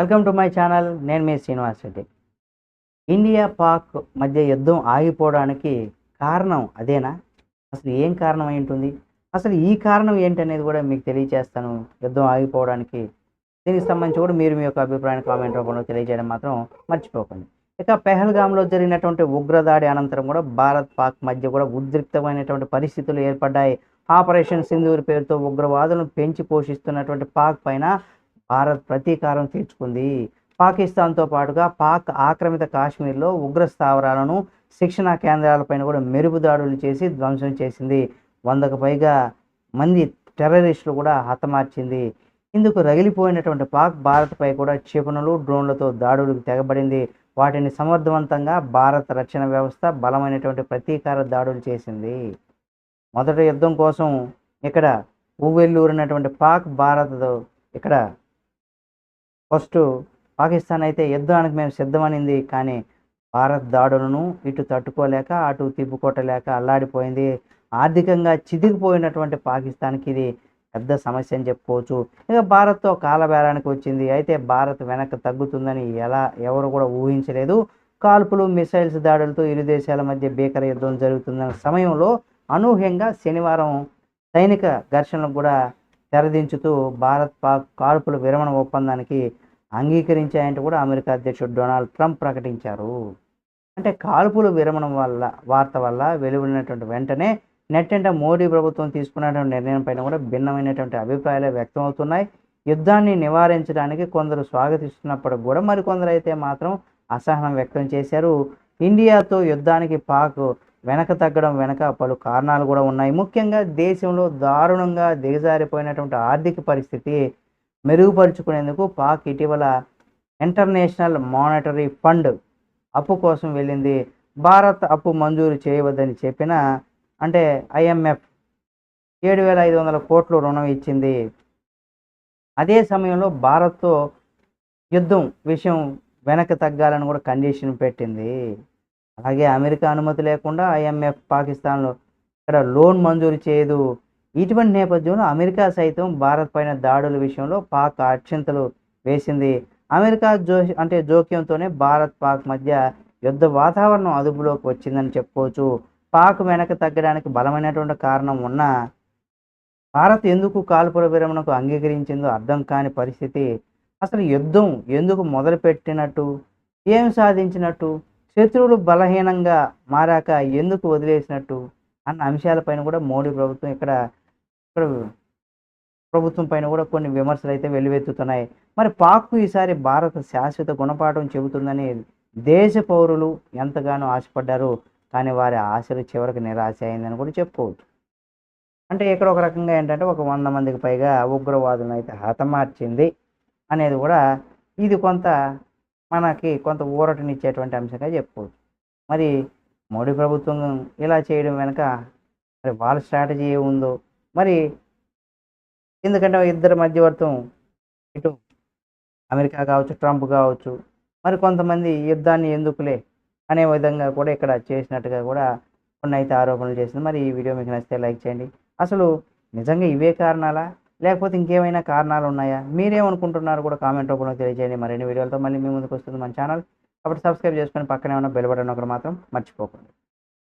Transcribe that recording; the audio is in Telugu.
Welcome to my channel. నేను మీ శ్రీనివాస్ రెడ్డి. ఇండియా పాక్ మధ్య యుద్ధం ఆగిపోవడానికి కారణం అదేనా? అసలు ఏం కారణం అయి ఉంటుంది? అసలు ఈ కారణం ఏంటనేది కూడా మీకు తెలియజేస్తాను యుద్ధం ఆగిపోవడానికి దీనికి సంబంధించి కూడా మీరు మీ యొక్క అభిప్రాయాన్ని కామెంట్ రూపంలో తెలియజేయడం మాత్రం మర్చిపోకండి. ఇక పెహల్గాంలో జరిగినటువంటి ఉగ్రదాడి అనంతరం కూడా భారత్ పాక్ మధ్య కూడా ఉద్రిక్తమైనటువంటి పరిస్థితులు ఏర్పడ్డాయి. ఆపరేషన్ సింధూర్ పేరుతో ఉగ్రవాదులను పెంచి పోషిస్తున్నటువంటి పాక్ పైన భారత్ ప్రతీకారం తీర్చుకుంది. పాకిస్తాన్తో పాటుగా పాక్ ఆక్రమిత కాశ్మీర్లో ఉగ్ర స్థావరాలను శిక్షణా కేంద్రాలపైన కూడా మెరుపుదాడులు చేసి ధ్వంసం చేసింది. వందకు పైగా మంది టెర్రరిస్టులు కూడా హతమార్చింది. ఇందుకు రగిలిపోయినటువంటి పాక్ భారత్పై కూడా క్షిపణులు డ్రోన్లతో దాడులకు తెగబడింది. వాటిని సమర్థవంతంగా భారత రక్షణ వ్యవస్థ బలమైనటువంటి ప్రతీకార దాడులు చేసింది. మొదటి యుద్ధం కోసం ఇక్కడ ఊవెల్లూరినటువంటి పాక్ భారత్ ఇక్కడ ఫస్ట్ పాకిస్తాన్ అయితే యుద్ధానికి మేము సిద్ధమనింది కానీ భారత్ దాడులను ఇటు తట్టుకోలేక అటు తిప్పుకొట్టలేక అల్లాడిపోయింది. ఆర్థికంగా చిదిగిపోయినటువంటి పాకిస్తాన్కి ఇది పెద్ద సమస్య అని చెప్పుకోవచ్చు. ఇక భారత్తో కాలబేరానికి వచ్చింది. అయితే భారత్ వెనక్కి తగ్గుతుందని ఎలా ఎవరు కూడా ఊహించలేదు. కాల్పులు మిసైల్స్ దాడులతో ఇరు దేశాల మధ్య భీకర యుద్ధం జరుగుతున్న సమయంలో అనూహ్యంగా శనివారం సైనిక ఘర్షణలు కూడా తెరదించుతూ భారత్ పాక్ కాల్పుల విరమణ ఒప్పందానికి అంగీకరించాయంటూ కూడా అమెరికా అధ్యక్షుడు డొనాల్డ్ ట్రంప్ ప్రకటించారు. అంటే కాల్పుల విరమణం వల్ల వార్త వల్ల వెలువడినటువంటి వెంటనే నెట్టంట మోడీ ప్రభుత్వం తీసుకున్నటువంటి నిర్ణయం పైన కూడా భిన్నమైనటువంటి అభిప్రాయాలు వ్యక్తమవుతున్నాయి యుద్ధాన్ని నివారించడానికి కొందరు స్వాగతిస్తున్నప్పటికి కూడా మరికొందరు అయితే మాత్రం అసహనం వ్యక్తం చేశారు. ఇండియాతో యుద్ధానికి పాక్ వెనక తగ్గడం వెనక పలు కారణాలు కూడా ఉన్నాయి. ముఖ్యంగా దేశంలో దారుణంగా దిగజారిపోయినటువంటి ఆర్థిక పరిస్థితి మెరుగుపరుచుకునేందుకు పాక్ ఇటీవల ఇంటర్నేషనల్ మానిటరీ ఫండ్ అప్పు కోసం వెళ్ళింది. భారత్ అప్పు మంజూరు చేయవద్దని చెప్పిన అంటే ఐఎంఎఫ్ ఏడు వేల ఐదు వందల కోట్లు రుణం ఇచ్చింది. అదే సమయంలో భారత్తో యుద్ధం విషయం వెనక్కి తగ్గాలని కూడా కండిషన్ పెట్టింది. అలాగే అమెరికా అనుమతి లేకుండా ఐఎంఎఫ్ పాకిస్తాన్లో ఇక్కడ లోన్ మంజూరు చేయదు. ఇటువంటి నేపథ్యంలో అమెరికా సైతం భారత్ పైన దాడుల విషయంలో పాక్ అక్షింతలు వేసింది. అమెరికా జో అంటే జోక్యంతోనే భారత్ పాక్ మధ్య యుద్ధ వాతావరణం అదుపులోకి వచ్చిందని చెప్పుకోవచ్చు. పాక్ వెనక తగ్గడానికి బలమైనటువంటి కారణం ఉన్నా భారత్ ఎందుకు కాల్పుల విరమణకు అంగీకరించిందో అర్థం కాని పరిస్థితి. అసలు యుద్ధం ఎందుకు మొదలుపెట్టినట్టు? ఏం సాధించినట్టు? శత్రువులు బలహీనంగా మారాక ఎందుకు వదిలేసినట్టు? అన్న అంశాలపైన కూడా మోడీ ప్రభుత్వం ఇక్కడ ఇక్కడ ప్రభుత్వం పైన కూడా కొన్ని విమర్శలు అయితే వెల్లువెత్తుతున్నాయి. మరి పాక్కు ఈసారి భారత శాశ్వత గుణపాఠం చెబుతుందని దేశ పౌరులు ఎంతగానో ఆశపడ్డారు. కానీ వారి ఆశలు చివరికి నిరాశ అయిందని కూడా చెప్పుకోవచ్చు. అంటే ఇక్కడ ఒక రకంగా ఏంటంటే ఒక వంద మందికి పైగా ఉగ్రవాదులను అయితే హతమార్చింది అనేది కూడా ఇది కొంత మనకి కొంత ఊరటనిచ్చేటువంటి అంశంగా చెప్పుకోవచ్చు. మరి మోడీ ప్రభుత్వం ఇలా చేయడం వెనుక మరి వాళ్ళ స్ట్రాటజీ ఏముందో? మరి ఎందుకంటే ఇద్దరు మధ్యవర్తం ఇటు అమెరికా కావచ్చు ట్రంప్ కావచ్చు మరి కొంతమంది యుద్ధాన్ని ఎందుకులే అనే విధంగా కూడా ఇక్కడ చేసినట్టుగా కూడా కొన్ని అయితే ఆరోపణలు చేసింది. మరి ఈ వీడియో మీకు నచ్చితే లైక్ చేయండి. అసలు నిజంగా ఇవే కారణాలా? లేకపోతే ఇంకేమైనా కారణాలు ఉన్నాయా? మీరేమనుకుంటున్నారు కూడా కామెంట్ రూపంలో తెలియజేయండి. మరిన్ని వీడియోలతో మళ్ళీ మీ ముందుకు వస్తుంది మన ఛానల్. కాబట్టి సబ్స్క్రైబ్ చేసుకొని పక్కనే ఉన్న బెల్ బటన్ ఒకటి మాత్రం మర్చిపోకండి.